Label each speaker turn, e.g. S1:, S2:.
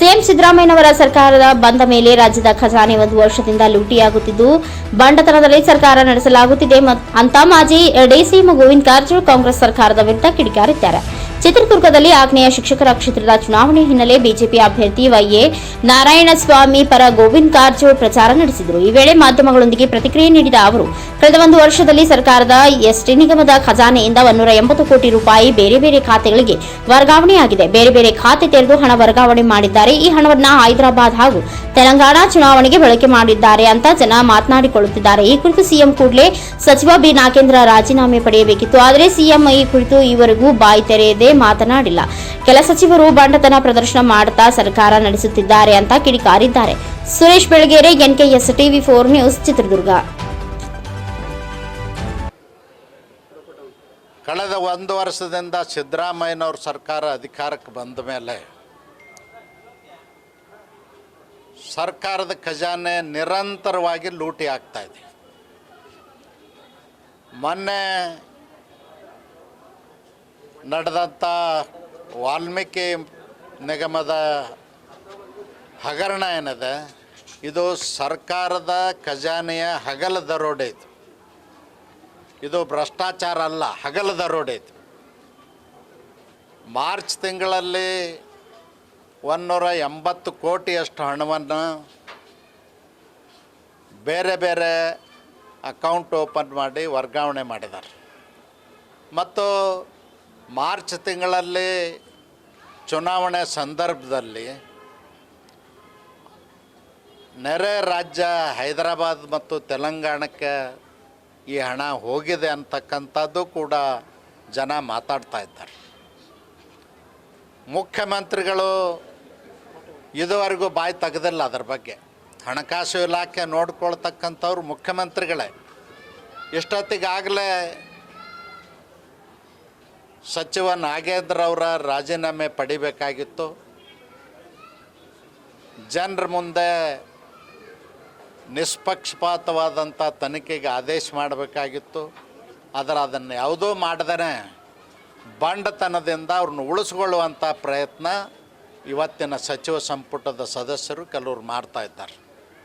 S1: CM ಸಿದ್ದರಾಮಯ್ಯನವರ ಸರ್ಕಾರದ ಬಂದ ಮೇಲೆ ರಾಜ್ಯದ ಖಜಾನೆ ಒಂದು ವರ್ಷದಿಂದ ಲೂಟಿಯಾಗುತ್ತಿದ್ದು, ಬಂಡತನದಲ್ಲಿ ಸರ್ಕಾರ ನಡೆಸಲಾಗುತ್ತಿದೆ. ಅಂತ ಮಾಜಿ ಡಿಸಿಎಂ ಗೋವಿಂದ ಕಾರಜೋಳ ಕಾಂಗ್ರೆಸ್ ಸರ್ಕಾರದ ವಿರುದ್ಧ ಕಿಡಿಕಾರಿದ್ದಾರೆ. ಚಿತ್ರದುರ್ಗದಲ್ಲಿ ಆಗ್ನೇಯ ಶಿಕ್ಷಕರ ಕ್ಷೇತ್ರದ ಚುನಾವಣೆ ಹಿನ್ನೆಲೆ ಬಿಜೆಪಿ ಅಭ್ಯರ್ಥಿ ವೈಎ ನಾರಾಯಣಸ್ವಾಮಿ ಪರ ಗೋವಿಂದ್ ಕಾರಜೋಳ ಪ್ರಚಾರ ನಡೆಸಿದರು. ಈ ವೇಳೆ ಮಾಧ್ಯಮಗಳೊಂದಿಗೆ ಪ್ರತಿಕ್ರಿಯೆ ನೀಡಿದ ಅವರು, ಕಳೆದ ಒಂದು ವರ್ಷದಲ್ಲಿ ಸರ್ಕಾರದ ಎಸ್ಟಿ ನಿಗಮದ ಖಜಾನೆಯಿಂದ ಒನ್ನೂರ ಎಂಬತ್ತು ಕೋಟಿ ರೂಪಾಯಿ ಬೇರೆ ಬೇರೆ ಖಾತೆಗಳಿಗೆ ವರ್ಗಾವಣೆಯಾಗಿದೆ. ಬೇರೆ ಬೇರೆ ಖಾತೆ ತೆರೆದು ಹಣ ವರ್ಗಾವಣೆ ಮಾಡಿದ್ದಾರೆ. ಈ ಹಣವನ್ನು ಹೈದರಾಬಾದ್ ಹಾಗೂ ತೆಲಂಗಾಣ ಚುನಾವಣೆಗೆ ಬಳಕೆ ಮಾಡಿದ್ದಾರೆ ಅಂತ ಜನ ಮಾತನಾಡಿಕೊಳ್ಳುತ್ತಿದ್ದಾರೆ. ಈ ಕುರಿತು ಸಿಎಂ ಕೂಡಲೇ ಸಚಿವ ಬಿ ನಾಗೇಂದ್ರ ರಾಜೀನಾಮೆ ಪಡೆಯಬೇಕಿತ್ತು. ಆದರೆ ಸಿಎಂ ಈ ಕುರಿತು ಈವರೆಗೂ ಬಾಯಿ ತೆರೆಯದೆ ಮಾತನಾಡಿಲ್ಲ. ಕೆಲ ಸಚಿವರು ಬಂಡತನ ಪ್ರದರ್ಶನ ಮಾಡುತ್ತಾ ಸರ್ಕಾರ ನಡೆಸುತ್ತಿದ್ದಾರೆ ಅಂತ ಕಿಡಿಕಾರಿದ್ದಾರೆ. Suresh Belagere, NKS TV four news, Chitradurga.
S2: ಕಳೆದ ಒಂದು ವರ್ಷದಿಂದ ಸಿದ್ದರಾಮಯ್ಯನವ್ರ ಸರ್ಕಾರ ಅಧಿಕಾರಕ್ಕೆ ಬಂದ ಮೇಲೆ ಸರ್ಕಾರದ ಖಜಾನೆ ನಿರಂತರವಾಗಿ ಲೂಟಿ ಆಗ್ತಾ ಇದೆ. ಮೊನ್ನೆ ನಡೆದಂಥ ವಾಲ್ಮೀಕಿ ನಿಗಮದ ಹಗರಣ ಏನಿದೆ, ಇದು ಸರ್ಕಾರದ ಖಜಾನೆಯ ಹಗಲ ದರೋಡೆ ಇದು ಇದು ಭ್ರಷ್ಟಾಚಾರ ಅಲ್ಲ ಹಗಲ ದರೋಡೆ ಇದು ಮಾರ್ಚ್ ತಿಂಗಳಲ್ಲಿ ಒನ್ನೂರ ಎಂಬತ್ತು ಕೋಟಿಯಷ್ಟು ಹಣವನ್ನು ಬೇರೆ ಬೇರೆ ಅಕೌಂಟ್ ಓಪನ್ ಮಾಡಿ ವರ್ಗಾವಣೆ ಮಾಡಿದ್ದಾರೆ. ಮತ್ತು ಮಾರ್ಚ್ ತಿಂಗಳಲ್ಲಿ ಚುನಾವಣೆ ಸಂದರ್ಭದಲ್ಲಿ ನೆರೆ ರಾಜ್ಯ ಹೈದರಾಬಾದ್ ಮತ್ತು ತೆಲಂಗಾಣಕ್ಕೆ ಈ ಹಣ ಹೋಗಿದೆ ಅಂತಕ್ಕಂಥದ್ದು ಕೂಡ ಜನ ಮಾತಾಡ್ತಾ ಇದ್ದಾರೆ. ಮುಖ್ಯಮಂತ್ರಿಗಳು ಇದುವರೆಗೂ ಬಾಯಿ ತೆಗೆದಿಲ್ಲ ಅದ್ರ ಬಗ್ಗೆ. ಹಣಕಾಸು ಇಲಾಖೆ ನೋಡ್ಕೊಳ್ತಕ್ಕಂಥವ್ರು ಮುಖ್ಯಮಂತ್ರಿಗಳೇ. ಇಷ್ಟೊತ್ತಿಗಾಗಲೇ ಸಚಿವ ನಾಗೇಂದ್ರ ಅವರ ರಾಜೀನಾಮೆ ಪಡಿಬೇಕಾಗಿತ್ತು. ಜನರ ಮುಂದೆ ನಿಷ್ಪಕ್ಷಪಾತವಾದಂಥ ತನಿಖೆಗೆ ಆದೇಶ ಮಾಡಬೇಕಾಗಿತ್ತು. ಆದರೆ ಅದನ್ನು ಯಾವುದೂ ಮಾಡದೇ ಬಂಡತನದಿಂದ ಅವ್ರನ್ನ ಉಳಿಸ್ಕೊಳ್ಳುವಂಥ ಪ್ರಯತ್ನ ಇವತ್ತಿನ ಸಚಿವ ಸಂಪುಟದ ಸದಸ್ಯರು ಕೆಲವರು ಮಾಡ್ತಾ ಇದ್ದಾರೆ.